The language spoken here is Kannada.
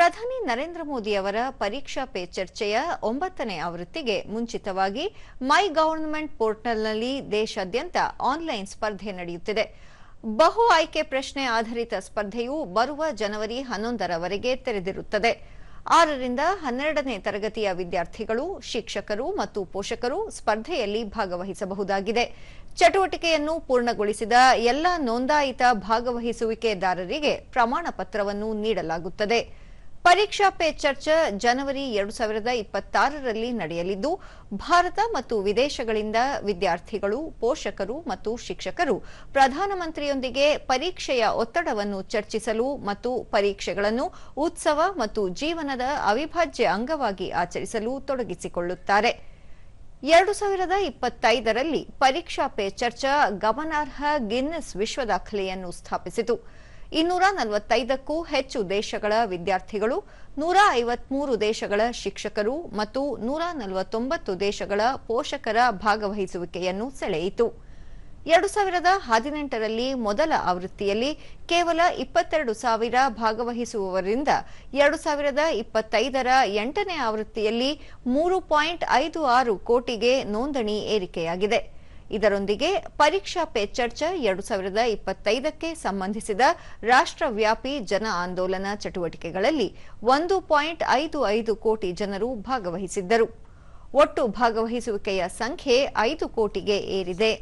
ಪ್ರಧಾನಿ ನರೇಂದ್ರ ಮೋದಿ ಅವರ ಪರೀಕ್ಷಾ ಪೇ ಚರ್ಚೆಯ ಒಂಬತ್ತನೇ ಆವೃತ್ತಿಗೆ ಮುಂಚಿತವಾಗಿ ಮೈ ಗವರ್ನಮೆಂಟ್ ಪೋರ್ಟಲ್ನಲ್ಲಿ ದೇಶಾದ್ಯಂತ ಆನ್ಲೈನ್ ಸ್ಪರ್ಧೆ ನಡೆಯುತ್ತಿದೆ. ಬಹು ಆಯ್ಕೆ ಪ್ರಶ್ನೆ ಆಧಾರಿತ ಸ್ಪರ್ಧೆಯು ಬರುವ ಜನವರಿ ಹನ್ನೊಂದರವರೆಗೆ ತೆರೆದಿರುತ್ತದೆ. ಆರರಿಂದ ಹನ್ನೆರಡನೇ ತರಗತಿಯ ವಿದ್ಯಾರ್ಥಿಗಳು, ಶಿಕ್ಷಕರು ಮತ್ತು ಪೋಷಕರು ಸ್ಪರ್ಧೆಯಲ್ಲಿ ಭಾಗವಹಿಸಬಹುದಾಗಿದೆ. ಚಟುವಟಿಕೆಯನ್ನು ಪೂರ್ಣಗೊಳಿಸಿದ ಎಲ್ಲ ನೋಂದಾಯಿತ ಭಾಗವಹಿಸುವಿಕೆದಾರರಿಗೆ ಪ್ರಮಾಣ ಪತ್ರವನ್ನು ನೀಡಲಾಗುತ್ತದೆ. ಪರೀಕ್ಷಾ ಪೇ ಚರ್ಚಾ ಜನವರಿ ಎರಡು ಸಾವಿರದ ಇಪ್ಪತ್ತಾರರಲ್ಲಿ ನಡೆಯಲಿದ್ದು, ಭಾರತ ಮತ್ತು ವಿದೇಶಗಳಿಂದ ವಿದ್ಯಾರ್ಥಿಗಳು, ಪೋಷಕರು ಮತ್ತು ಶಿಕ್ಷಕರು ಪ್ರಧಾನಮಂತ್ರಿಯೊಂದಿಗೆ ಪರೀಕ್ಷೆಯ ಒತ್ತಡವನ್ನು ಚರ್ಚಿಸಲು ಮತ್ತು ಪರೀಕ್ಷೆಗಳನ್ನು ಉತ್ಸವ ಮತ್ತು ಜೀವನದ ಅವಿಭಾಜ್ಯ ಅಂಗವಾಗಿ ಆಚರಿಸಲು ತೊಡಗಿಸಿಕೊಳ್ಳುತ್ತಾರೆ. ಎರಡು ಸಾವಿರದ ಇಪ್ಪತ್ತೈದರಲ್ಲಿ ಪರೀಕ್ಷಾ ಪೇ ಚರ್ಚಾ ಗಮನಾರ್ಹ ಗಿನ್ನಿಸ್ ವಿಶ್ವ ದಾಖಲೆಯನ್ನು ಸ್ಥಾಪಿಸಿತು. ಇನ್ನೂರ ನಲವತ್ತೈದಕ್ಕೂ ಹೆಚ್ಚು ದೇಶಗಳ ವಿದ್ಯಾರ್ಥಿಗಳು, ನೂರ ಐವತ್ಮೂರು ದೇಶಗಳ ಶಿಕ್ಷಕರು ಮತ್ತು ನೂರ ನಲವತ್ತೊಂಬತ್ತು ದೇಶಗಳ ಪೋಷಕರ ಭಾಗವಹಿಸುವಿಕೆಯನ್ನು ಸೆಳೆಯಿತು. ಎರಡು ಸಾವಿರದ ಹದಿನೆಂಟರಲ್ಲಿ ಮೊದಲ ಆವೃತ್ತಿಯಲ್ಲಿ ಕೇವಲ ಇಪ್ಪತ್ತೆರಡು ಸಾವಿರ ಭಾಗವಹಿಸುವವರಿಂದ ಎರಡು ಸಾವಿರದ ಇಪ್ಪತ್ತೈದರ ಎಂಟನೇ ಆವೃತ್ತಿಯಲ್ಲಿ ಮೂರು ಪಾಯಿಂಟ್ ಐದು ಆರು ಕೋಟಿಗೆ ನೋಂದಣಿ ಏರಿಕೆಯಾಗಿದೆ. ಇದರೊಂದಿಗೆ ಪರೀಕ್ಷಾ ಪೇ ಚರ್ಚಾ ಎರಡು ಸಾವಿರದ ಇಪ್ಪತ್ತೈದಕ್ಕೆ ಸಂಬಂಧಿಸಿದ ರಾಷ್ಟ್ರವ್ಯಾಪಿ ಜನ ಆಂದೋಲನ ಚಟುವಟಿಕೆಗಳಲ್ಲಿ ಒಂದು ಪಾಯಿಂಟ್ ಐದು ಐದು ಕೋಟಿ ಜನರು ಭಾಗವಹಿಸಿದ್ದರು. ಒಟ್ಟು ಭಾಗವಹಿಸುವಿಕೆಯ ಸಂಖ್ಯೆ ಐದು ಕೋಟಿಗೆ ಏರಿದೆ.